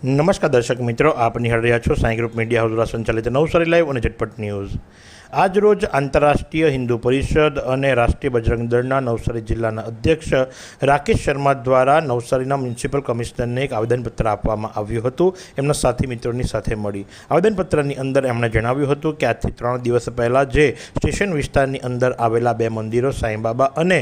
નમસ્કાર દર્શક મિત્રો, આપ નિહાળ રહ્યા છો સાંઈ ગ્રુપ મીડિયા હાઉસ દ્વારા સંચાલિત નવસારી લાઈવ અને ઝટપટ ન્યૂઝ. આજ રોજ આંતરરાષ્ટ્રીય હિન્દુ પરિષદ અને રાષ્ટ્રીય બજરંગ દળના નવસારી જિલ્લાના અધ્યક્ષ રાકેશ શર્મા દ્વારા નવસારીના મ્યુનિસિપલ કમિશનરને એક આવેદનપત્ર આપવામાં આવ્યું હતું. એમના સાથી મિત્રોની સાથે મળી. આવેદનપત્રની અંદર એમણે જણાવ્યું હતું કે, આજથી ત્રણ દિવસ પહેલાં જે સ્ટેશન વિસ્તારની અંદર આવેલા બે મંદિરો, સાંઈબાબા અને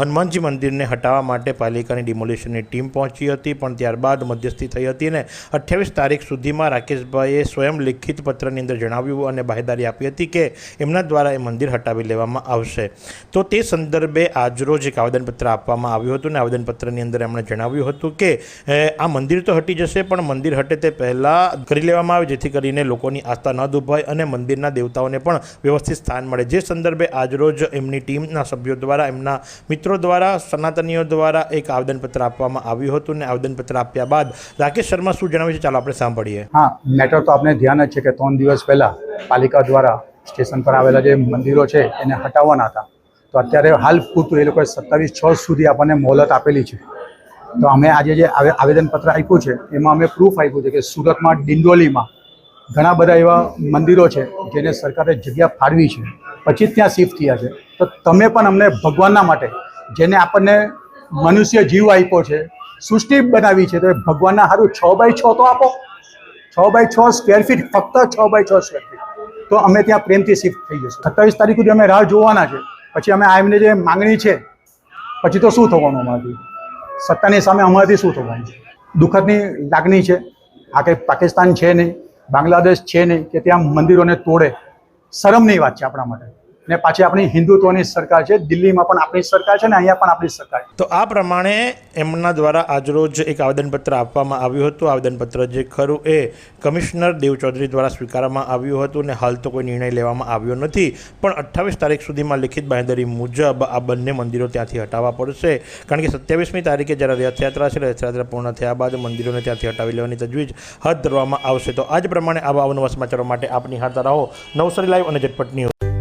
હનુમાનજી મંદિરને હટાવવા માટે પાલિકાની ડિમોલિશનની ટીમ પહોંચી હતી, પણ ત્યારબાદ મધ્યસ્થી થઈ હતી અને અઠ્યાવીસ તારીખ સુધીમાં રાકેશભાઈએ સ્વયં લિખિત પત્રની અંદર જણાવ્યું અને બાહેદારી આપી હતી કે એમના દ્વારા એ મંદિર હટાવી લેવામાં આવશે. તો તે સંદર્ભે આજરોજ એક આવેદનપત્ર આપવામાં આવ્યું હતું અને આવેદનપત્રની અંદર એમણે જણાવ્યું હતું કે આ મંદિર તો હટી જશે, પણ મંદિર હટે તે પહેલાં કરી લેવામાં આવે, જેથી કરીને લોકોની આસ્થા ન દુભાય અને મંદિરના દેવતાઓને પણ વ્યવસ્થિત સ્થાન મળે. જે સંદર્ભે આજરોજ એમની ટીમના સભ્યો દ્વારા, એમના મિત્રો દ્વારા, સનાતનીઓ દ્વારા એક આવેદનપત્ર આપવામાં આવ્યું હતું અને આવેદનપત્ર આપ્યા બાદ રાકેશ શર્મા શું જણાવે છે? ચાલો આપણે સાંભળીએ. હા, મેટર તો આપણે ધ્યાન જ છે કે ત્રણ દિવસ પહેલાં પાલિકા દ્વારા સ્ટેશન પર આવેલા જે મંદિરો છે, એને હટાવવાના હતા. તો અત્યારે હાલ પૂરતું એ લોકોએ સત્તાવીસ છ સુધી આપણને મોહલત આપેલી છે. તો અમે આજે જે આવેદનપત્ર આપ્યું છે, એમાં અમે પ્રૂફ આપ્યું છે કે સુરતમાં, ડિંડોલીમાં ઘણા બધા એવા મંદિરો છે, જેને સરકારે જગ્યા ફાળવી છે. પછી ત્યાં શિફ્ટ થયા છે. તો તમે પણ અમને ભગવાનના માટે, જેને આપણને મનુષ્ય જીવ આપ્યો છે, સૃષ્ટિ બનાવી છે, તો ભગવાનના સારું છ બાય છ તો આપો. છ બાય છ સ્ક્વેર ફીટ ફક્ત છ બાય છ સ્ક્વેર ફીટ તો અમે ત્યાં પ્રેમથી શિફ્ટ થઈ જશું. સત્તાવીસ તારીખ સુધી અમે રાહ જોવાના છે. પછી અમે એમને જે માંગણી છે, પછી તો શું થવાનું અમારાથી? સત્તાની સામે અમારાથી શું થવાનું દુઃખદની લાગણી છે. આ કંઈ પાકિસ્તાન છે નહીં, બાંગ્લાદેશ છે નહીં, કે ત્યાં મંદિરોને તોડે. શરમની વાત છે આપણા માટે. ને પાછી આપણી હિન્દુત્વની સરકાર છે, દિલ્હીમાં પણ આપણી સરકાર છે ને અહીંયા પણ આપણી સરકાર તો આ પ્રમાણે એમના દ્વારા આજરોજ એક આવેદનપત્ર આપવામાં આવ્યું હતું. આવેદનપત્ર જે ખરું એ કમિશનર દેવ ચૌધરી દ્વારા સ્વીકારવામાં આવ્યું હતું અને હાલ તો કોઈ નિર્ણય લેવામાં આવ્યો નથી. પણ અઠ્ઠાવીસ તારીખ સુધીમાં લિખિત બાંહેધરી મુજબ આ બંને મંદિરો ત્યાંથી હટાવવા પડશે. કારણ કે સત્યાવીસમી તારીખે જ્યારે રથયાત્રા છે રથયાત્રા પૂર્ણ થયા બાદ મંદિરોને ત્યાંથી હટાવી લેવાની તજવીજ હાથ ધરવામાં આવશે. તો આજ પ્રમાણે આવા અવનવા સમાચારો માટે આપ નિહાળતા રહો. નવસારી લાઈવ અને ઝટપટ ન્યૂઝ